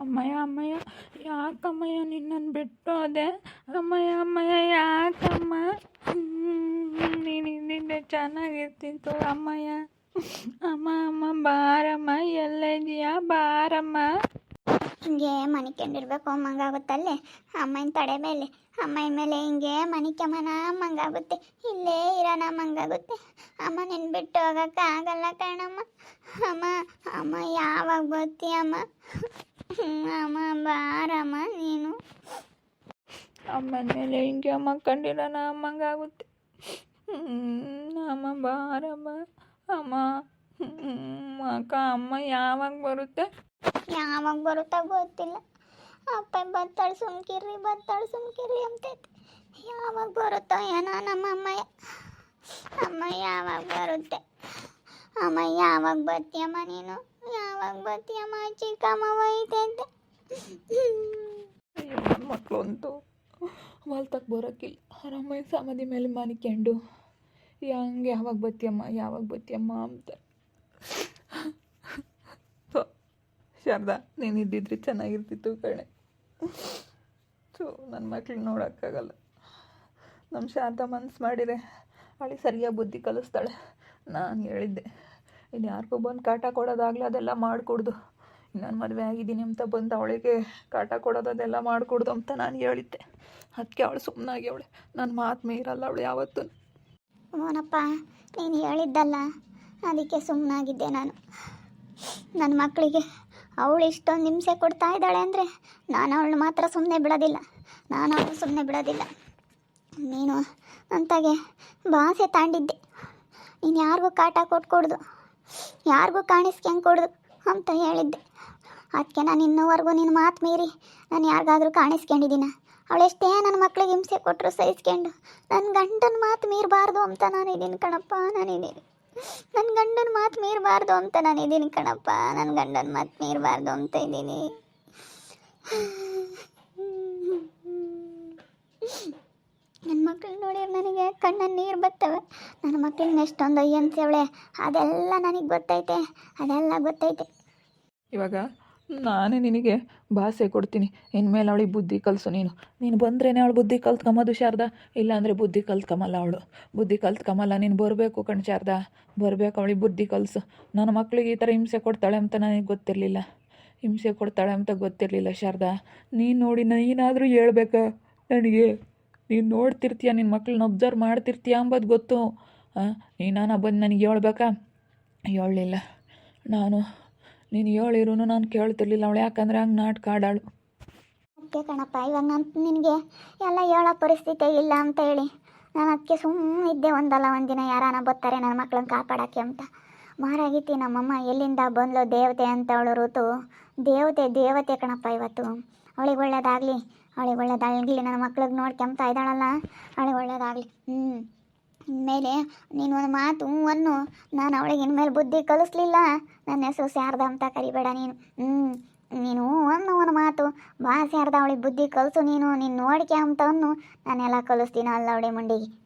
ಅಮ್ಮಯ್ಯ ಅಮ್ಮಯ್ಯ ಯಾಕಮ್ಮಯ್ಯ ನಿನ್ನನ್ನು ಬಿಟ್ಟು ಹೋದೆ ಅಮ್ಮಯ್ಯ ಅಮ್ಮಯ್ಯ, ಯಾಕಮ್ಮ? ನೀನು ಇದ್ದಿದ್ದೆ ಚೆನ್ನಾಗಿರ್ತಿತ್ತು ಅಮ್ಮಯ್ಯ. ಅಮ್ಮ ಅಮ್ಮ, ಬಾರಮ್ಮ, ಎಲ್ಲಿದೆಯಾ ಬಾರಮ್ಮ? ಹಿಂಗೆ ಮನಿಕೊಂಡಿರ್ಬೇಕು, ಮಂಗಾಗುತ್ತಲ್ಲೇ? ಅಮ್ಮನ ತಡೆ ಮೇಲೆ. ಅಮ್ಮನ ಮೇಲೆ ಹಿಂಗೆ ಮನಿಕಮ್ಮನ ಮಂಗಾಗುತ್ತೆ. ಇಲ್ಲೇ ಇರೋಣ ಮಂಗಾಗುತ್ತೆ. ಅಮ್ಮ ನಿನ್ನ ಬಿಟ್ಟು ಹೋಗಕ್ಕೆ ಆಗಲ್ಲ ಕಣಮ್ಮ. ಅಮ್ಮ ಅಮ್ಮ ಯಾವಾಗ ಬರ್ತೀಯಮ್ಮ? ಅಮ್ಮ ಬಾರಮ್ಮ ನೀನು? ಅಮ್ಮನ ಮೇಲೆ ಹಿಂಗೆ ಮಕ್ಕಂಡಿರೋಣ ಅಮ್ಮಂಗಾಗುತ್ತೆ ಹ್ಮ್, ಅಮ್ಮ ಬಾರಮ್ಮ ಅಮ್ಮ. ಅಕ್ಕ ಅಮ್ಮ ಯಾವಾಗ ಬರುತ್ತೆ? ಯಾವಾಗ ಬರುತ್ತಾ ಗೊತ್ತಿಲ್ಲ. ಅಪ್ಪ ಬತ್ತಾಳು ಸುಮ್ಕಿರ್ರಿ ಬತ್ತಾಳು ಸುಮ್ಕಿರ್ರಿ ಅಂತೈತೆ. ಯಾವಾಗ ಬರುತ್ತೋ ಏನೋ ನಮ್ಮ ಅಮ್ಮಯ್ಯ. ಅಮ್ಮ ಯಾವಾಗ ಬರುತ್ತೆ? ಅಮ್ಮ ಯಾವಾಗ ಬರ್ತೀಯಮ್ಮ ನೀನು? ಯಾವಾಗ ಬರ್ತೀಯಮ್ಮ ಚಿಕ್ಕಮ್ಮ ಅಂತ ಮಕ್ಕಳು ಅಂತೂ ಬರೋಕ್ಕಿಲ್ಲ ಆರಾಮಾಗಿ ಸಮಾಧಿ ಮೇಲೆ ಮನಿಕೊಂಡು. ಹಂಗೆ ಯಾವಾಗ ಬತ್ತಿಯಮ್ಮ ಯಾವಾಗ ಬತ್ತಿಯಮ್ಮ ಅಂತ. ಸೊ ಶಾರದಾ, ನೀನು ಇದ್ದಿದ್ರೆ ಚೆನ್ನಾಗಿರ್ತಿತ್ತು ಕಣೆ. ಸೊ ನನ್ನ ಮಕ್ಳಿಗೆ ನೋಡೋಕ್ಕಾಗಲ್ಲ. ನಮ್ಮ ಶಾರದಾ ಮನ್ಸು ಮಾಡಿರೆ ಅವಳಿಗೆ ಸರಿಯಾಗಿ ಬುದ್ಧಿ ಕಲಿಸ್ತಾಳೆ. ನಾನು ಹೇಳಿದ್ದೆ. ಇನ್ನು ಯಾರಿಗೂ ಬಂದು ಕಾಟ ಕೊಡೋದಾಗಲಿ ಅದೆಲ್ಲ ಮಾಡಿಕೊಡ್ದು. ನಾನು ಮದುವೆ ಆಗಿದ್ದೀನಿ ಅಂತ ಬಂದು ಅವಳಿಗೆ ಕಾಟ ಕೊಡೋದು ಅದೆಲ್ಲ ಮಾಡಿಕೊಡ್ದು ಅಂತ ನಾನು ಹೇಳಿದ್ದೆ. ಅದಕ್ಕೆ ಅವಳು ಸುಮ್ಮನಾಗಿ ಅವಳೆ. ನನ್ನ ಮಾತು ಮೀರಲ್ಲ ಅವಳು ಯಾವತ್ತೂ. ಓನಪ್ಪ, ನೀನು ಹೇಳಿದ್ದಲ್ಲ. ಅದಕ್ಕೆ ಸುಮ್ಮನಾಗಿದ್ದೆ ನಾನು. ನನ್ನ ಮಕ್ಕಳಿಗೆ ಅವಳು ಇಷ್ಟೊಂದು ಹಿಂಸೆ ಕೊಡ್ತಾ ಇದ್ದಾಳೆ ಅಂದರೆ ನಾನು ಅವಳನ್ನ ಮಾತ್ರ ಸುಮ್ಮನೆ ಬಿಡೋದಿಲ್ಲ. ನಾನು ಅವಳು ಸುಮ್ಮನೆ ಬಿಡೋದಿಲ್ಲ. ನೀನು ಅಂತಾಗೆ ಭಾಷೆ ತಾಂಡಿದ್ದೆ. ನೀನು ಯಾರಿಗೂ ಕಾಟ ಕೊಟ್ಕೊಡ್ದು. ಯಾರಿಗೂ ಹೆಂಗೆ ಕೊಡ್ದು ಅಂತ ಹೇಳಿದ್ದೆ. ಅದಕ್ಕೆ ನಾನು ಇನ್ನೂವರೆಗೂ ನಿನ್ನ ಮಾತು ಮೀರಿ, ನಾನು ಯಾರಿಗಾದರೂ ಕಾಣಿಸ್ಕೊಂಡಿದ್ದೀನ ಅವಳೆಷ್ಟೇ ನನ್ನ ಮಕ್ಳಿಗೆ ಹಿಂಸೆ ಕೊಟ್ಟರು ಸಹಿಸ್ಕೊಂಡು. ನನ್ನ ಗಂಡನ ಮಾತು ಮೀರಬಾರ್ದು ಅಂತ ನಾನು ಇದ್ದೀನಿ ಕಣಪ್ಪ ನಾನಿದ್ದೀನಿ ನನ್ನ ಗಂಡನ ಮಾತು ಮೀರಬಾರ್ದು ಅಂತ ನಾನು ಇದ್ದೀನಿ ಕಣಪ್ಪ ನನ್ನ ಗಂಡನ ಮಾತು ಮೀರಬಾರ್ದು ಅಂತ ಇದ್ದೀನಿ ನನ್ನ ಮಕ್ಳು ನೋಡಿ ನನಗೆ ಕಣ್ಣಲ್ಲಿ ನೀರು ಬರ್ತವೆ ನನ್ನ ಮಕ್ಳಿಗೆ ಎಷ್ಟೊಂದು ಅಯ್ಯಂತೇವಳೆ ಅದೆಲ್ಲ ನನಗೆ ಗೊತ್ತೈತೆ. ಅದೆಲ್ಲ ಗೊತ್ತೈತೆ. ಇವಾಗ ನಾನೇ ನಿನಗೆ ಭಾಷೆ ಕೊಡ್ತೀನಿ. ಇನ್ಮೇಲೆ ಅವಳಿಗೆ ಬುದ್ಧಿ ಕಲಿಸು ನೀನು. ನೀನು ಬಂದ್ರೇ ಅವಳು ಬುದ್ಧಿ ಕಲ್ತ್ಕೊಂಬೋದು ಶಾರದಾ. ಇಲ್ಲಾಂದರೆ ಬುದ್ಧಿ ಕಲ್ತ್ಕೊಂಬಲ್ಲ ಅವಳು. ಬುದ್ಧಿ ಕಲ್ತ್ಕೊಂಬಲ್ಲ ನೀನು ಬರಬೇಕು ಕಣ್ ಶಾರದಾ. ಬರಬೇಕು ಅವಳಿಗೆ ಬುದ್ಧಿ ಕಲಿಸು. ನನ್ನ ಮಕ್ಕಳಿಗೆ ಈ ಥರ ಹಿಂಸೆ ಕೊಡ್ತಾಳೆ ಅಂತ ನನಗೆ ಗೊತ್ತಿರಲಿಲ್ಲ. ಹಿಂಸೆ ಕೊಡ್ತಾಳೆ ಅಂತ ಗೊತ್ತಿರಲಿಲ್ಲ ಶಾರದಾ. ನೀನು ನೋಡಿ ನೀನಾದರೂ ಹೇಳ್ಬೇಕಾ? ನನಗೆ? ನೀನು ನೋಡ್ತಿರ್ತೀಯ ನಿನ್ನ ಮಕ್ಳನ್ನ ಅಬ್ಸರ್ವ್ ಮಾಡ್ತಿರ್ತೀಯ ಅಂಬೋದು ಗೊತ್ತು. ನೀನಾನ ಬಂದು ನನಗೆ ಹೇಳ್ಬೇಕಾ? ಹೇಳಲಿಲ್ಲ. ನಾನು, ನೀನು ಹೇಳಿರೂ ನಾನು ಕೇಳ್ತಿರ್ಲಿಲ್ಲ ಅವಳು, ಯಾಕಂದ್ರೆ ಹಂಗೆ ನಾಟಕ ಆಡಾಳು. ಓಕೆ ಕಣಪ್ಪ, ಇವಾಗ ನಾನು ನಿನಗೆ ಎಲ್ಲ ಹೇಳೋ ಪರಿಸ್ಥಿತಿ ಇಲ್ಲ ಅಂತ ಹೇಳಿ. ನಾನು ಅದಕ್ಕೆ ಸುಮ್ಮನೆ ಇದ್ದೆ, ಒಂದಲ್ಲ ಒಂದಿನ ಯಾರಾನ ಬರ್ತಾರೆ ನನ್ನ ಮಕ್ಳನ್ನ ಕಾಪಾಡೋಕ್ಕೆ ಅಂತ. ಮಾರಾಗಿತ್ತು ನಮ್ಮಮ್ಮ, ಎಲ್ಲಿಂದ ಬಂದ್ಲು ದೇವತೆ ಅಂತ ಅವಳು ಋತು. ದೇವತೆ ದೇವತೆ ಕಣಪ್ಪ ಇವತ್ತು. ಅವಳಿಗೆ ಒಳ್ಳೇದಾಗಲಿ. ಅವಳಿಗೆ ಒಳ್ಳೇದಾಗಲಿ. ನನ್ನ ಮಕ್ಳಿಗೆ ನೋಡ್ಕೊಂತ ಇದ್ದಾಳಲ್ಲ. ಅವಳಿಗೆ ಒಳ್ಳೇದಾಗಲಿ. ಹ್ಞೂ ಇನ್ಮೇಲೆ ನೀನು ಒಂದು ಮಾತು ಅನ್ನು. ನಾನು ಅವಳಿಗೆ ಇನ್ಮೇಲೆ ಬುದ್ಧಿ ಕಲಿಸ್ಲಿಲ್ಲ. ನನ್ನ ಹೆಸರು ಶಾರದಾ ಅಂತ ಕರಿಬೇಡ ನೀನು. ಹ್ಞೂ ನೀನು ಒಂದು ಒಂದು ಮಾತು. ಬಾ ಶಾರದಾ, ಅವಳಿಗೆ ಬುದ್ಧಿ ಕಲಿಸು ನೀನು. ನೀನು ನೋಡಿಕೆ ಅಂತ ಅನ್ನು. ನಾನೆಲ್ಲ ಕಲಿಸ್ತೀನಿ ಅಲ್ಲ ಅವಳಿ ಮಂಡಿಗೆ.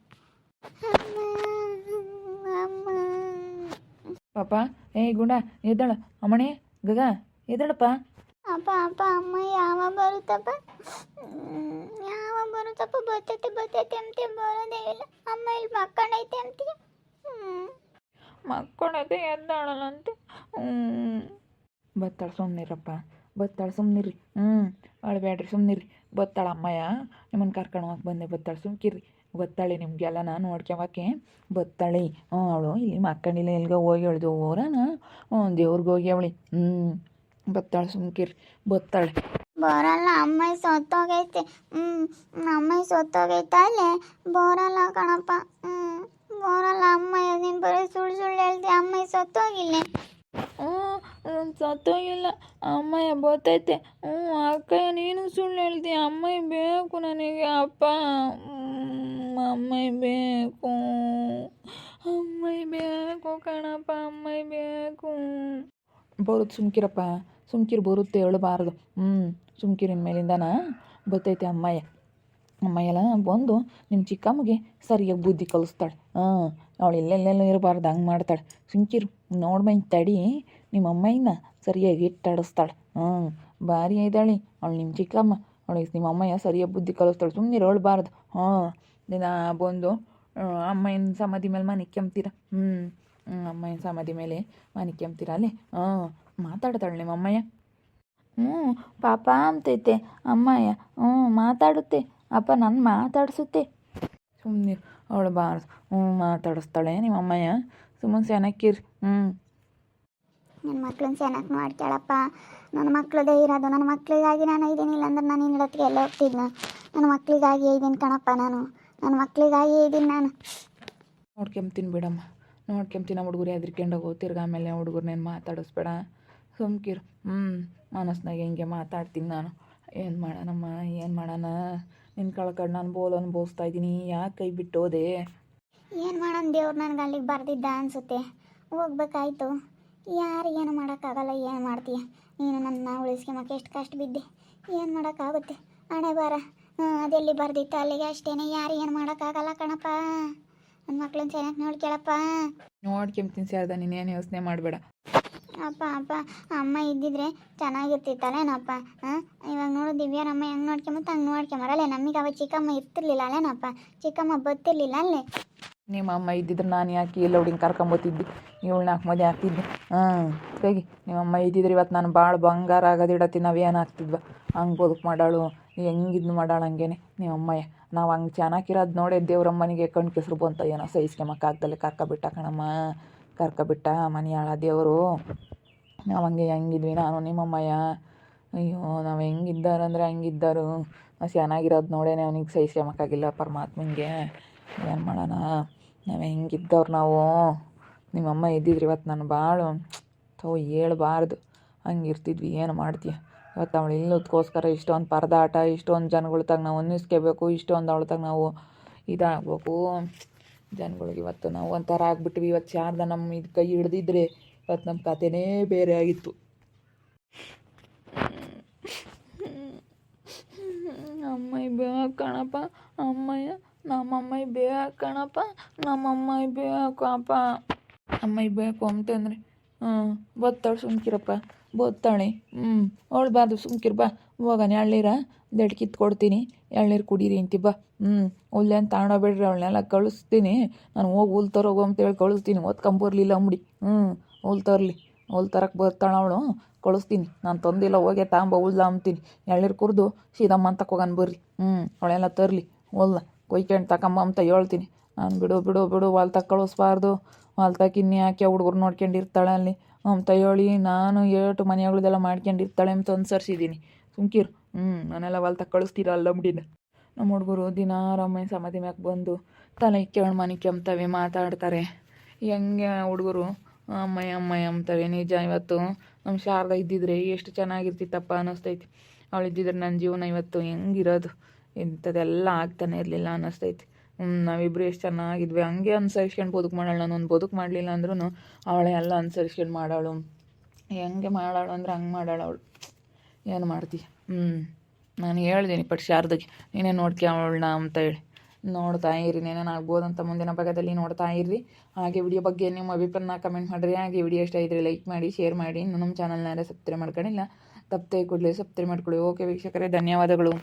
ಪಾಪ ಏಯ್ ಗುಂಡ ಎದ್ದಾಳ. ಅಮ್ಮಣಿ, ಗಗ, ಎದ್ದಳಪ್ಪ. ಅಪ್ಪ ಅಪ್ಪ, ಅಮ್ಮ ಯಾವಾಗ ಬರುತ್ತಪ್ಪ? ಯಾವ ಯಾವಾಗ ಬರುತ್ತಪ್ಪ? ಬರ್ತೈತೆ ಬರ್ತೈತೆ ಅಂತ ಬರೋದೇ ಇಲ್ಲ. ಅಮ್ಮ, ಇಲ್ಲಿ ಮಕ್ಕಳೈತೆ ಅಂತ ಮಕ್ಕಳೈತೆ ಎದ್ದಾಳಲ್ಲಂತೆ ಬತ್ತಾಳ ಸುಮ್ಮನಿರಪ್ಪ ಬತ್ತಾಳ ಸುಮ್ಮನಿರಿ ಹ್ಞೂ ಅಳಬೇಡ್ರಿ ಸುಮ್ಮನಿರಿ ಬತ್ತಾಳ ಅಮ್ಮಯ್ಯ, ನಿಮ್ಮನ್ನು ಕರ್ಕೊಂಡು ಹೋಗಿ ಬಂದೆ ಬತ್ತಾಳ, ಸುಮ್ಕಿರಿ. ಬತ್ತಾಳೆ ನಿಮಗೆಲ್ಲ ನಾನು ನೋಡ್ಕೊಳಕ್ಕೆ ಬತ್ತಾಳೆ ಹ್ಞೂ ಅವಳು ಇಲ್ಲಿ ಮಕ್ಕಳಿಲ್ಲ ಎಲ್ಲಿಗೋ ಹೋಗಿ ಹೇಳ್ದು ಊರನ ಹ್ಞೂ ದೇವ್ರಿಗೆ ಹೋಗಿ ಅವಳಿ. ಹ್ಞೂ ಬತ್ತಾಳೆ ಸುಮ್ಕಿರಿ ಬತ್ತಾಳೆ. ಬರಲ್ಲ ಅಮ್ಮ ಸತ್ತೋಗೈತೆ. ಹ್ಮ್ ಅಮ್ಮ ಸತ್ತೋಗೈತೆ ಅಲ್ಲೇ. ಬರಲ್ಲ ಕಣಪ್ಪ. ಹ್ಮ್ ಬರಲ್ಲ ಅಮ್ಮ ನೀನು ಬರೀ ಸುಳ್ಳು ಸುಳ್ಳು ಹೇಳ್ತಿ ಅಮ್ಮ ಸತ್ತೋಗಿಲ್ಲ. ಹ್ಞೂ ಸತ್ತೋಗಿಲ್ಲ. ಅಮ್ಮಯ್ಯ ಬರ್ತೈತೆ ಹ್ಞೂ ಅಕ್ಕಯ್ಯ ನೀನು ಸುಳ್ಳು ಹೇಳ್ತೀಯ ಅಮ್ಮಯ್ಯ ಬೇಕು ನನಗೆ ಅಪ್ಪ. ಹ್ಮ್, ಅಮ್ಮಯ್ಯ ಬೇಕು. ಅಮ್ಮಯ್ಯ ಬೇಕು ಕಣಪ್ಪ ಅಮ್ಮಯ್ಯ ಬೇಕು. ಬರುತ್ತೆ ಸುಮ್ಕಿರಪ್ಪ. ಸುಮ್ಕಿರು ಬರುತ್ತೆ, ಹೇಳಬಾರ್ದು. ಹ್ಞೂ ಸುಮ್ಕಿರಿನ ಮೇಲಿಂದನಾ ಬರ್ತೈತೆ ಅಮ್ಮಯ್ಯ. ಅಮ್ಮಯ್ಯಲ್ಲ ಬಂದು ನಿಮ್ಮ ಚಿಕ್ಕಮ್ಮಗೆ ಸರಿಯಾಗಿ ಬುದ್ಧಿ ಕಲಿಸ್ತಾಳೆ. ಹಾಂ, ಅವಳು ಎಲ್ಲೆಲ್ಲೆಲ್ಲೂ ಇರಬಾರ್ದು, ಹಂಗೆ ಮಾಡ್ತಾಳೆ. ಸುಮ್ಕಿರು ನೋಡ್ಮೈ ತಡಿ ನಿಮ್ಮ ಅಮ್ಮಯ್ಯನ ಸರಿಯಾಗಿ ಇಟ್ಟಾಡಿಸ್ತಾಳೆ ಹ್ಞೂ ಭಾರಿ ಇದ್ದಾಳೆ. ಅವಳು ನಿಮ್ಮ ಚಿಕ್ಕಮ್ಮ ಅವಳಿಗೆ ನಿಮ್ಮ ಅಮ್ಮಯ್ಯ ಸರಿಯಾಗಿ ಬುದ್ಧಿ ಕಲಿಸ್ತಾಳೆ. ಸುಮ್ಮನೆ ಹೇಳಬಾರ್ದು. ಹಾಂ, ದಿನ ಬಂದು ಅಮ್ಮಯ್ಯನ ಸಮಾಧಿ ಮೇಲೆ ಮನೆ ಕೆಮ್ತೀರ? ಹ್ಞೂ ಅಮ್ಮನ ಸಮಾಧಿ ಮೇಲೆ ಮನೆ ಕೆಮ್ತೀರ ಅಲ್ಲಿ? ಹಾಂ ಮಾತಾಡ್ತಾಳೆ ನಿಮ್ಮ ಅಮ್ಮಯ್ಯ. ಹ್ಞೂ ಪಾಪ ಅಂತೈತೆ ಅಮ್ಮಯ್ಯ. ಹ್ಞೂ ಮಾತಾಡುತ್ತೆ. ಅಪ್ಪ ನನ್ನ ಮಾತಾಡಿಸುತ್ತೆ. ಸುಮ್ಮನೆ ಅವಳು ಬಾರ್ದು. ಹ್ಞೂ ಮಾತಾಡಿಸ್ತಾಳೆ ನಿಮ್ಮ ಅಮ್ಮಯ್ಯ. ಸುಮ್ಮನೆ ಸೆನಕ್ಕಿರಿ ಹ್ಞೂ ನನ್ನ ಮಕ್ಳನ್ನ ಚೆನ್ನಾಗಿ ಮಾಡ್ಕೊಳಪ್ಪ ನನ್ನ ಮಕ್ಳದೇ ಇರೋದು. ನನ್ನ ಮಕ್ಳಿಗಾಗಿ ನಾನು ಇದ್ದೀನಿಲ್ಲ ಅಂದ್ರೆ ನಾನು ಇನ್ನೊತ್ತಿಗೆ ಎಲ್ಲ ಹೋಗ್ತಿದ್ನ? ನನ್ನ ಮಕ್ಳಿಗಾಗಿ ಇದ್ದೀನಿ ಕಣಪ್ಪ ನಾನು. ನನ್ನ ಮಕ್ಳಿಗಾಗಿ ಇದ್ದೀನಿ ನಾನು. ನೋಡ್ಕೊಂತೀನಿ ಬಿಡಮ್ಮ. ನೋಡ್ಕೊಂತೀನಿ ಹುಡುಗರು ಹೆದ್ರಿಕೊಂಡೋಗು ತಿರ್ಗಿ ಆಮೇಲೆ ಹುಡುಗರ್ನೇನು ಮಾತಾಡಿಸ್ಬೇಡ. ಸುಮ್ಕಿರು ಹ್ಞೂ ಮನಸ್ನಾಗ ಹೆಂಗೆ ಮಾತಾಡ್ತೀನಿ ನಾನು. ಏನು ಮಾಡೋಣಮ್ಮ ಏನು ಮಾಡೋಣ? ನಿನ್ನ ಕಳ್ಕಂಡು ನಾನು ಬೋಲ್ ಅನ್ಭವಿಸ್ತಾ ಇದ್ದೀನಿ. ಯಾಕೆ ಕೈ ಬಿಟ್ಟು ಹೋದೆ ಏನು ಮಾಡೋಣ ದೇವ್ರು ನನಗೆ ಅಲ್ಲಿಗೆ ಬರ್ದಿದ್ದ ಅನಿಸುತ್ತೆ. ಹೋಗ್ಬೇಕಾಯ್ತು. ಯಾರಿಗೇನು ಮಾಡೋಕ್ಕಾಗಲ್ಲ ಏನು ಮಾಡ್ತೀಯ? ನೀನು ನನ್ನ ಉಳಿಸ್ಕೊಂಬಕ್ಕೆ ಎಷ್ಟು ಕಷ್ಟ ಬಿದ್ದೆ. ಏನು ಮಾಡೋಕ್ಕಾಗುತ್ತೆ? ಹಣೆ ಬಾರ ಹ್ಞೂ ಅದೆಲ್ಲಿ ಬರ್ದಿತ್ತು ಅಲ್ಲಿಗೆ ಅಷ್ಟೇನೆ. ಯಾರು ಏನು ಮಾಡೋಕ್ಕಾಗಲ್ಲ ಕಣಪ್ಪ. ನನ್ನ ಮಕ್ಳನ್ನ ಚೆನ್ನಾಗಿ ನೋಡ್ಕೊಳಪ್ಪ ನೋಡ್ಕೊಂತೀನಿ ನೀನು ನೀನೇನು ಯೋಚನೆ ಮಾಡಬೇಡ. ಅಪ್ಪ ಅಪ್ಪ, ಅಮ್ಮ ಇದ್ದಿದ್ರೆ ಚೆನ್ನಾಗಿರ್ತಿತ್ತಲ್ಲೇನಪ್ಪ, ಹಾಂ? ಇವಾಗ ನೋಡು ದಿವ್ಯಾರಮ್ಮ ಹೆಂಗೆ ನೋಡ್ಕೊಂಬತ್ತ ಹಂಗೆ ನೋಡ್ಕೊಂಬರಲ್ಲೇ ನಮಗೆ ಅವಾಗ ಚಿಕ್ಕಮ್ಮ ಇರ್ತಿರ್ಲಿಲ್ಲ ಅಲ್ಲೇನಪ್ಪ? ಚಿಕ್ಕಮ್ಮ ಬತ್ತಿರ್ಲಿಲ್ಲ ಅಲ್ಲೇ? ನಿಮ್ಮ ಅಮ್ಮ ಇದ್ದಿದ್ರೆ ನಾನು ಯಾಕೆ ಎಲ್ಲ ಹುಡುಗಿನ ಕರ್ಕೊಂಬತ್ತಿದ್ದೆ ಇವಳು ನಾಲ್ಕು ಮದುವೆ ಆಗ್ತಿದ್ದೆ. ಹಾಂ ಸರಿ ನಿಮ್ಮ ಅಮ್ಮ ಇದ್ದಿದ್ರೆ ಇವತ್ತು ನಾನು ಭಾಳ ಬಂಗಾರ ಆಗೋದಿಡತ್ತಿ ನಾವೇನು ಆಗ್ತಿದ್ವ? ಹಂಗೆ ಬದುಕು ಮಾಡಾಳು, ಹೆಂಗಿದ್ನು ಮಾಡಾಳು ಹಂಗೇನೆ? ನಿಮ್ಮ ನಾವು ಹಂಗೆ ಚೆನ್ನಾಗಿರೋದು ನೋಡೇ ದೇವ್ರಮ್ಮನಿಗೆ ಕಣ್ಣು ಕೆಸರು ಬಂತ, ಏನೋ ಸಹಿಸ್ಕೊಂಬಕ್ಕಾಗ್ದಲೆ ಕರ್ಕೊಬಿಟ್ಟ ಕಣಮ್ಮ. ಕರ್ಕೊಬಿಟ್ಟ ಮನೆಯಾಳ ದೇವರು. ನಾವು ಹಂಗೆ ಹೆಂಗಿದ್ವಿ ನಾನು, ನಿಮ್ಮಮ್ಮಯ್ಯ. ಅಯ್ಯೋ, ನಾವು ಹೆಂಗಿದ್ದಾರಂದ್ರೆ ಹಂಗಿದ್ದರು. ನಾವು ಚೆನ್ನಾಗಿರೋದು ನೋಡೇನೆ ಅವನಿಗೆ ಸಹಿಸ್ಕೊಂಬಕ್ಕಾಗಿಲ್ಲ ಪರಮಾತ್ಮನಿಗೆ ಏನು ಮಾಡೋಣ? ನಾವು ಹೆಂಗಿದ್ದವ್ರು ನಾವು. ನಿಮ್ಮಮ್ಮ ಇದ್ದಿದ್ರೆ ಇವತ್ತು ನಾನು ಭಾಳ ಥೋ ಹೇಳ್ಬಾರ್ದು. ಹಂಗೆ ಇರ್ತಿದ್ವಿ ಏನು ಮಾಡ್ತೀಯ? ಇವತ್ತು ಅವಳು ಇಲ್ಲದಕ್ಕೋಸ್ಕರ ಇಷ್ಟೊಂದು ಪರದಾಟ, ಇಷ್ಟೊಂದು ಜನಗಳ್ತಾಗ ನಾವು ಅನ್ನಿಸ್ಕೋಬೇಕು, ಇಷ್ಟೊಂದು ಅವಳ್ತಾಗ ನಾವು ಇದಾಗಬೇಕು. ಜನಗಳಿಗೆ ಇವತ್ತು ನಾವು ಒಂಥರ ಆಗ್ಬಿಟ್ವಿ. ಇವತ್ತು ಶಾರದ ನಮ್ಮ ಇದು ಕೈ ಹಿಡ್ದಿದ್ರೆ ಇವತ್ತು ನಮ್ಮ ಕಥೆನೇ ಬೇರೆ ಆಗಿತ್ತು. ಅಮ್ಮೈ ಬೇಕ್ ಕಣಪ್ಪ ಅಮ್ಮಯ್ಯ, ನಮ್ಮಮ್ಮಯ್ಯ ಬೇಗ ಕಣಪ್ಪ ನಮ್ಮಮ್ಮಯ್ಯ ಬೇಗ ಕಣಪ್ಪ ಅಮ್ಮಯ್ಯ ಬೇಕು ಅಂತಂದ್ರೆ ಹ್ಞೂ ಬತ್ತಾಳು ಸುಮ್ಕಿರಪ್ಪ. ಬತ್ತಾಳೆ. ಹ್ಞೂ ಅವಳು ಬಾದು ಸುಮ್ಕಿರ್ ಬಾ. ಹೋಗೋಣ ಎಳ್ನೀರ ದೆಡ್ ಕಿತ್ತು ಕೊಡ್ತೀನಿ ಎಳ್ನೀರು ಕುಡೀರಿ ಅಂತಿ ಬಾ. ಹ್ಞೂ ಉಲ್ಲೆ ಅಂತ ತಗೊಂಡೋಗ್ಬೇಡ್ರಿ ಅವಳನ್ನೆಲ್ಲ ಕಳಿಸ್ತೀನಿ. ನಾನು ಹೋಗಿ ಹುಲ್ ತರೋಗು ಅಂತೇಳಿ ಕಳಿಸ್ತೀನಿ. ಒತ್ಕೊಂಬರ್ಲಿಲ್ಲ ಅಂಬಡಿ. ಹ್ಞೂ ಹುಲ್ ತರಲಿ. ಹುಲ್ ತರಕ್ಕೆ ಬರ್ತಾಳೆ ಅವಳು. ಕಳಿಸ್ತೀನಿ. ನಾನು ತಂದಿಲ್ಲ. ಹೋಗಿ ತಾಂಬ ಹುಲ್ಲ ಅಂಬ್ತೀನಿ. ಎಳ್ನೀರು ಕುರ್ದು ಸೀದಮ್ಮ ಅಂತ ಹೋಗನ್ ಬರ್ರಿ. ಹ್ಞೂ ಅವಳೆಲ್ಲ ತರಲಿ. ಹುಲ್ಲ ಕೊಯ್ಕೊಂಡು ತಗೊಂಬ ಅಂತ ಹೇಳ್ತೀನಿ. ನಾನು ಬಿಡು ಬಿಡು ಬಿಡು ಹೊಲ್ತಾಗ ಕಳಿಸ್ಬಾರ್ದು. ಹೊಲ್ತಾಗ ಇನ್ನಿ ಯಾಕೆ ಹುಡುಗರು ನೋಡ್ಕೊಂಡಿರ್ತಾಳೆ ಅಲ್ಲಿ? ತಯೋಳಿ ನಾನು ಏಟು ಮನೆಗಳದೆಲ್ಲ ಮಾಡ್ಕೊಂಡಿರ್ತಾಳೆ ಅಂತ ಅನ್ಸರ್ಸಿದ್ದೀನಿ ಸುಮ್ಕಿರು. ಹ್ಞೂ ನಾನೆಲ್ಲ ಹೊಲ್ತಾಗ ಕಳಿಸ್ತೀರ ಅಲ್ಲಂಬಿಡಿನ ನಮ್ಮ ಹುಡುಗರು ದಿನ ರಮ್ಮೆ ಸಮಾಧಿ ಮ್ಯಾಕೆ ಬಂದು ತಲೆ ಕೇಳ್ ಮನೆ ಕೆಮ್ತವೆ ಮಾತಾಡ್ತಾರೆ. ಹೆಂಗೆ ಹುಡುಗರು? ಅಮ್ಮಯ್ಯ ಅಮ್ಮ ಅಂತವೆ ನಿಜ ಇವತ್ತು ನಮ್ಮ ಶಾರದಾ ಇದ್ದಿದ್ರೆ ಎಷ್ಟು ಚೆನ್ನಾಗಿರ್ತಿತ್ತಪ್ಪ ಅನ್ನಿಸ್ತೈತಿ ಅವಳು ಇದ್ದಿದ್ರೆ ನನ್ನ ಜೀವನ ಇವತ್ತು ಹೆಂಗಿರೋದು? ಇಂಥದ್ದೆಲ್ಲ ಆಗ್ತಾನೆ ಇರಲಿಲ್ಲ ಅನ್ನಿಸ್ತೈತಿ ನಾವಿಬ್ಬರು ಎಷ್ಟು ಚೆನ್ನಾಗಿದ್ವಿ. ಹಂಗೆ ಅನುಸರಿಸ್ಕೊಂಡು ಬದುಕು ಮಾಡಾಳು ನಾನು. ಒಂದು ಬದುಕು ಮಾಡಲಿಲ್ಲ ಅಂದ್ರೂ ಅವಳೆ ಎಲ್ಲ ಅನುಸರಿಸ್ಕೊಂಡು ಮಾಡಾಳು. ಹೆಂಗೆ ಮಾಡಾಳು ಅಂದ್ರೆ ಹಂಗೆ ಮಾಡಾಳು ಅವಳು. ಏನು ಮಾಡ್ತಿ? ಹ್ಞೂ ನಾನು ಹೇಳ್ದೀನಿ ಪಟ್ ಶಾರದಗೆ. ನೀನೇ ನೋಡ್ಕೆ ಅವಳನ್ನ ಅಂತ ಹೇಳಿ. ನೋಡ್ತಾ ಇರಿ ಆಗ್ಬೋದು ಅಂತ ಮುಂದಿನ ಭಾಗದಲ್ಲಿ ನೋಡ್ತಾ ಇರ್ರಿ. ಹಾಗೆ ವಿಡಿಯೋ ಬಗ್ಗೆ ನಿಮ್ಮ ಅಭಿಪ್ರಾಯನ ಕಮೆಂಟ್ ಮಾಡಿರಿ. ಹಾಗೆ ವಿಡಿಯೋ ಇಷ್ಟ ಇದ್ದರೆ ಲೈಕ್ ಮಾಡಿ ಶೇರ್ ಮಾಡಿ. ಇನ್ನು ನಮ್ಮ ಚಾನಲ್ನಾರೇ ಸಬ್ಸ್ಕ್ರೈಬ್ ಮಾಡ್ಕೊಂಡಿಲ್ಲ, ತಪ್ಪದೆ ಕೂಡಲೇ ಸಬ್ಸ್ಕ್ರೈಬ್ ಮಾಡ್ಕೊಳ್ಳಿ. ಓಕೆ ವೀಕ್ಷಕರೇ, ಧನ್ಯವಾದಗಳು.